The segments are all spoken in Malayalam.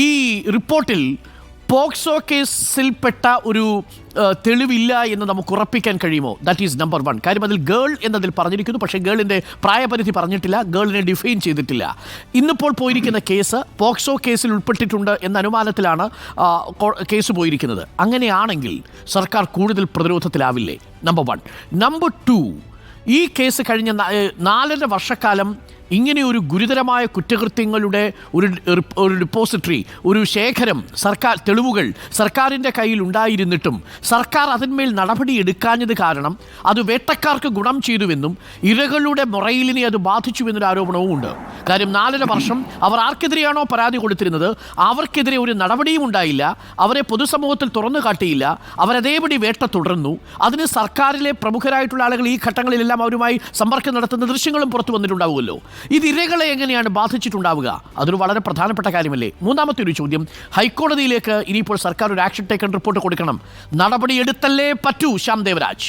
ഈ റിപ്പോർട്ടിൽ പോക്സോ കേസിൽപ്പെട്ട ഒരു തെളിവില്ല എന്ന് നമുക്ക് ഉറപ്പിക്കാൻ കഴിയുമോ? ദാറ്റ് ഈസ് നമ്പർ വൺ കാര്യം അതിൽ ഗേൾ എന്നതിൽ പറഞ്ഞിരിക്കുന്നു. പക്ഷേ ഗേളിന്റെ പ്രായപരിധി പറഞ്ഞിട്ടില്ല. ഗേളിനെ ഡിഫൈൻ ചെയ്തിട്ടില്ല. ഇന്നിപ്പോൾ പോയിരിക്കുന്ന കേസ് പോക്സോ കേസിൽ ഉൾപ്പെട്ടിട്ടുണ്ട് എന്ന അനുമാനത്തിലാണ് കേസ് പോയിരിക്കുന്നത്. അങ്ങനെയാണെങ്കിൽ സർക്കാർ കൂടുതൽ പ്രതിരോധത്തിലാവില്ലേ? നമ്പർ വൺ നമ്പർ ടു ഈ കേസ് കഴിഞ്ഞ നാലര വർഷക്കാലം ഇങ്ങനെ ഒരു ഗുരുതരമായ കുറ്റകൃത്യങ്ങളുടെ ഒരു ഒരു ഡിപ്പോസിറ്ററി ഒരു ശേഖരം സർക്കാർ തെളിവുകൾ സർക്കാരിന്റെ കയ്യിൽ ഉണ്ടായിരുന്നിട്ടും സർക്കാർ അതിന്മേൽ നടപടി എടുക്കാഞ്ഞത് കാരണം അത് വേട്ടക്കാർക്ക് ഗുണം ചെയ്തുവെന്നും ഇരകളുടെ മുറയിലിനെ അത് ബാധിച്ചുവെന്നൊരു ആരോപണവും ഉണ്ട്. കാര്യം നാലര വർഷം അവർ ആർക്കെതിരെയാണോ പരാതി കൊടുത്തിരുന്നത്? അവർക്കെതിരെ ഒരു നടപടിയും ഉണ്ടായില്ല. അവരെ പൊതുസമൂഹത്തിൽ തുറന്നു കാട്ടിയില്ല. അവരതേപടി വേട്ട തുടർന്നു. അതിന് സർക്കാരിലെ പ്രമുഖരായിട്ടുള്ള ആളുകൾ ഈ ഘട്ടങ്ങളിലെല്ലാം അവരുമായി സമ്പർക്കം നടത്തുന്ന ദൃശ്യങ്ങളും പുറത്തു വന്നിട്ടുണ്ടാവുമല്ലോ. ഇത് ഇരകളെ എങ്ങനെയാണ് ബാധിച്ചിട്ടുണ്ടാവുക? അതൊരു വളരെ പ്രധാനപ്പെട്ട കാര്യമല്ലേ? മൂന്നാമത്തെ ഒരു ചോദ്യം. ഹൈക്കോടതിയിലേക്ക് ഇനിയിപ്പോൾ സർക്കാർ ഒരു ആക്ഷൻ ടേക്കൺ റിപ്പോർട്ട് കൊടുക്കണം. നടപടി എടുത്തല്ലേ പറ്റൂ ശ്യാം ദേവരാജ്?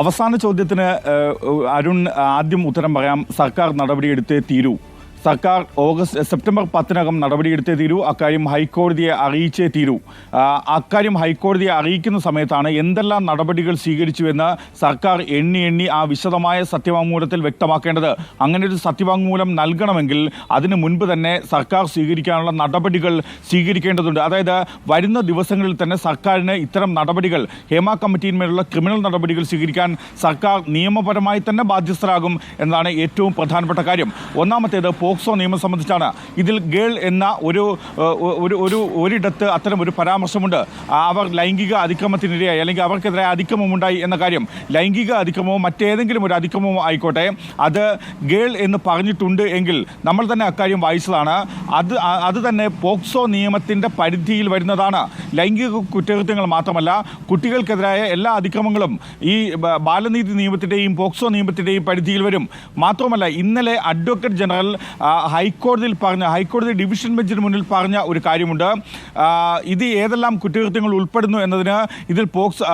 അവസാന ചോദ്യത്തിന് അരുൺ ആദ്യം ഉത്തരം പറയാം. സർക്കാർ നടപടിയെടുത്തേ തീരൂ. സർക്കാർ ഓഗസ്റ്റ് സെപ്റ്റംബർ പത്തിനകം നടപടിയെടുത്തേ തീരൂ. അക്കാര്യം ഹൈക്കോടതിയെ അറിയിച്ചേ തീരൂ. അക്കാര്യം ഹൈക്കോടതിയെ അറിയിക്കുന്ന സമയത്താണ് എന്തെല്ലാം നടപടികൾ സ്വീകരിച്ചുവെന്ന് സർക്കാർ എണ്ണി എണ്ണി ആ വിശദമായ സത്യവാങ്മൂലത്തിൽ വ്യക്തമാക്കേണ്ടത്. അങ്ങനെ ഒരു സത്യവാങ്മൂലം നൽകണമെങ്കിൽ അതിനു മുൻപ് തന്നെ സർക്കാർ സ്വീകരിക്കാനുള്ള നടപടികൾ സ്വീകരിക്കേണ്ടതുണ്ട്. അതായത് വരുന്ന ദിവസങ്ങളിൽ തന്നെ സർക്കാരിന് ഇത്തരം നടപടികൾ ഹേമ കമ്മിറ്റിയിന്മേലുള്ള ക്രിമിനൽ നടപടികൾ സ്വീകരിക്കാൻ സർക്കാർ നിയമപരമായി തന്നെ ബാധ്യസ്ഥരാകും എന്നതാണ് ഏറ്റവും പ്രധാനപ്പെട്ട കാര്യം. ഒന്നാമത്തേത് പോക്സോ നിയമം സംബന്ധിച്ചാണ്. ഇതിൽ ഗേൾ എന്ന ഒരു ഒരു ഒരു ഒരിടത്ത് അത്തരം ഒരു പരാമർശമുണ്ട്. അവർ ലൈംഗിക അതിക്രമത്തിനിരയായി അല്ലെങ്കിൽ അവർക്കെതിരെ അതിക്രമമുണ്ടായി എന്ന കാര്യം. ലൈംഗിക അതിക്രമമോ മറ്റേതെങ്കിലും ഒരു അതിക്രമമോ ആയിക്കോട്ടെ. അത് ഗേൾ എന്ന് പറഞ്ഞിട്ടുണ്ട് എങ്കിൽ നമ്മൾ തന്നെ അക്കാര്യം വായിച്ചതാണ്. അത് അത് തന്നെ പോക്സോ നിയമത്തിന്റെ പരിധിയിൽ വരുന്നതാണ്. ലൈംഗിക കുറ്റകൃത്യങ്ങൾ മാത്രമല്ല കുട്ടികൾക്കെതിരായ എല്ലാ അതിക്രമങ്ങളും ഈ ബാലനീതി നിയമത്തിന്റെയും പോക്സോ നിയമത്തിന്റെയും പരിധിയിൽ വരും. മാത്രമല്ല ഇന്നലെ അഡ്വക്കേറ്റ് ജനറൽ ഹൈക്കോടതിയിൽ പറഞ്ഞ ഹൈക്കോടതി ഡിവിഷൻ ബെഞ്ചിന് മുന്നിൽ പറഞ്ഞ ഒരു കാര്യമുണ്ട്. ഇത് ഏതെല്ലാം കുറ്റകൃത്യങ്ങൾ ഉൾപ്പെടുന്നു എന്നതിന് ഇതിൽ പോക്സോ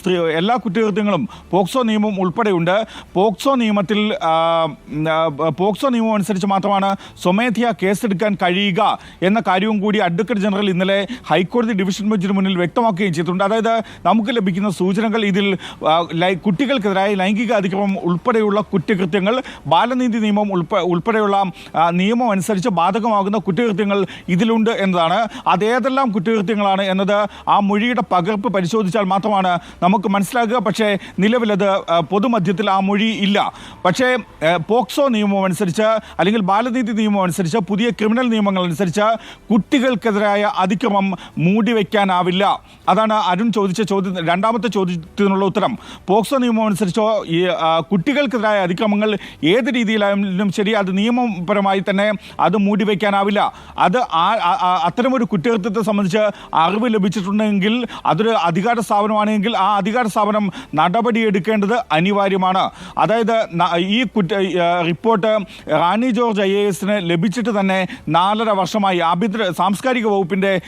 സ്ത്രീ എല്ലാ കുറ്റകൃത്യങ്ങളും പോക്സോ നിയമം ഉൾപ്പെടെയുണ്ട്. പോക്സോ നിയമത്തിൽ പോക്സോ നിയമം അനുസരിച്ച് മാത്രമാണ് സ്വമേധയാ കേസെടുക്കാൻ കഴിയുക എന്ന കാര്യവും കൂടി അഡ്വക്കേറ്റ് ജനറൽ ഇന്നലെ ഹൈക്കോടതി ഡിവിഷൻ ബെഞ്ചിന് മുന്നിൽ വ്യക്തമാക്കുകയും ചെയ്തിട്ടുണ്ട്. അതായത് നമുക്ക് ലഭിക്കുന്ന സൂചനകൾ ഇതിൽ കുട്ടികൾക്കെതിരായ ലൈംഗിക അതിക്രമം ഉൾപ്പെടെയുള്ള കുറ്റകൃത്യങ്ങൾ ബാലനീതി നിയമം ഉൾപ്പെ ഉൾപ്പെടെയുള്ള നിയമം അനുസരിച്ച് ബാധകമാകുന്ന കുറ്റകൃത്യങ്ങൾ ഇതിലുണ്ട് എന്നതാണ്. അതേതെല്ലാം കുറ്റകൃത്യങ്ങളാണ് എന്നത് ആ മൊഴിയുടെ പകർപ്പ് പരിശോധിച്ചാൽ മാത്രമാണ് നമുക്ക് മനസ്സിലാക്കുക പക്ഷേ നിലവിലത് പൊതുമധ്യത്തിൽ ആ മൊഴി ഇല്ല. പക്ഷേ പോക്സോ നിയമം അനുസരിച്ച് അല്ലെങ്കിൽ ബാലനീതി നിയമം അനുസരിച്ച് പുതിയ ക്രിമിനൽ നിയമങ്ങൾ അനുസരിച്ച് കുട്ടികൾക്കെതിരായ അതിക്രമം മൂടിവെക്കാനാവില്ല അതാണ് അരുൺ ചോദിച്ച ചോദ്യം രണ്ടാമത്തെ ചോദ്യത്തിനുള്ള ഉത്തരം. പോക്സോ നിയമം അനുസരിച്ചോ ഈ കുട്ടികൾക്കെതിരായ അതിക്രമങ്ങൾ ഏത് രീതിയിലായാലും ശരി അത് നിയമപരമായി തന്നെ അത് മൂടിവെക്കാനാവില്ല അത് ആ- ആ- ആ- അത്തരമൊരു കുറ്റകൃത്യത്തെ സംബന്ധിച്ച് അറിവ് ലഭിച്ചിട്ടുണ്ടെങ്കിൽ അതൊരു അധികാര സ്ഥാപനമാണെങ്കിൽ ആ അധികാര സ്ഥാപനം നടപടിയെടുക്കേണ്ടത് അനിവാര്യമാണ്. അതായത് ഈ കുറ്റ റിപ്പോർട്ട് റാണി ജോർജ് ഐ എസിന് ലഭിച്ചിട്ട് തന്നെ നാലര വർഷമായി. ആഭ്യന്തര സാംസ്കാരിക വകുപ്പിന്റെ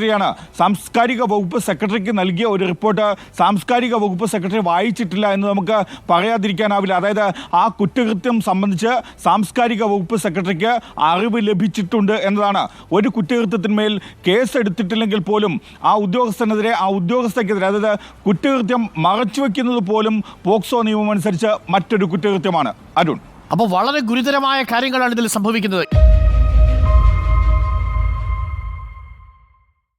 സെക്രട്ടറിയാണ്. സാംസ്കാരിക വകുപ്പ് സെക്രട്ടറിക്ക് നൽകിയ ഒരു റിപ്പോർട്ട് സാംസ്കാരിക വകുപ്പ് സെക്രട്ടറി വായിച്ചിട്ടില്ല എന്ന് നമുക്ക് പറയാതിരിക്കാനാവില്ല. അതായത് ആ കുറ്റകൃത്യം സംബന്ധിച്ച് സാംസ്കാരിക വകുപ്പ് സെക്രട്ടറിക്ക് അറിവ് ലഭിച്ചിട്ടുണ്ട് എന്നതാണ്. ഒരു കുറ്റകൃത്യത്തിന്മേൽ കേസ് എടുത്തിട്ടില്ലെങ്കിൽ പോലും ആ ഉദ്യോഗസ്ഥനെതിരെ ആ ഉദ്യോഗസ്ഥക്കെതിരെ അതായത് കുറ്റകൃത്യം മറച്ചുവെക്കുന്നത് പോലും പോക്സോ നിയമം അനുസരിച്ച് മറ്റൊരു കുറ്റകൃത്യമാണ്. അരുൺ. അപ്പോൾ വളരെ ഗുരുതരമായ കാര്യങ്ങളാണ് ഇതിൽ സംഭവിക്കുന്നത്.